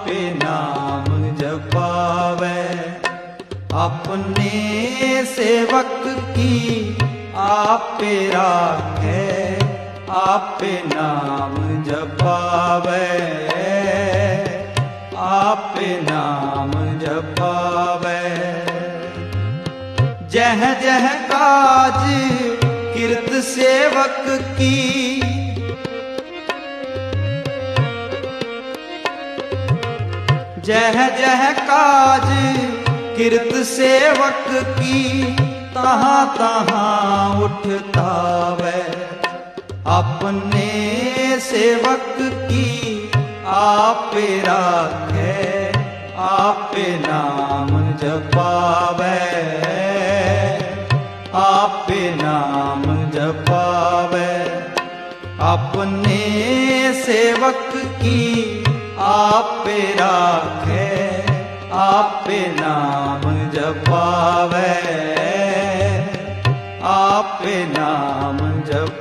ਆਪੇ ਨਾਮ ਜਪਾਵੇ। ਆਪਣੇ ਸੇਵਕ ਕੀ ਆਪੇ ਰਾਖੇ, ਆਪੇ ਨਾਮ ਜਪਾਵੇ। ਆਪੇ ਨਾਮ ਜਪਾਵੇ। ਜਹ ਜਹ ਕਾਜ ਕਿਰਤ ਸੇਵਕ ਕੀ ਜਹ ਜਹ ਕਾਜ, ਕਿਰਤ ਸੇਵਕ ਕੀ? ਤਹਾਂ ਤਹਾਂ ਉਠਤਾਵੇ ਆਪਣੇ ਸੇਵਕ ਕੀ? ਆਪੇ ਰਾਖੇ, ਆਪੇ ਨਾਮ ਜਪਾਵੇ। ਆਪੇ ਨਾਮ ਜਪਾਵੇ। ਆਪਣੇ ਸੇਵਕ ਕੀ? ਆਪੇ ਰਾਖੇ ਆਪੇ ਨਾਮ ਜਪਾਵੇ ਆਪੇ ਨਾਮ ਜਪ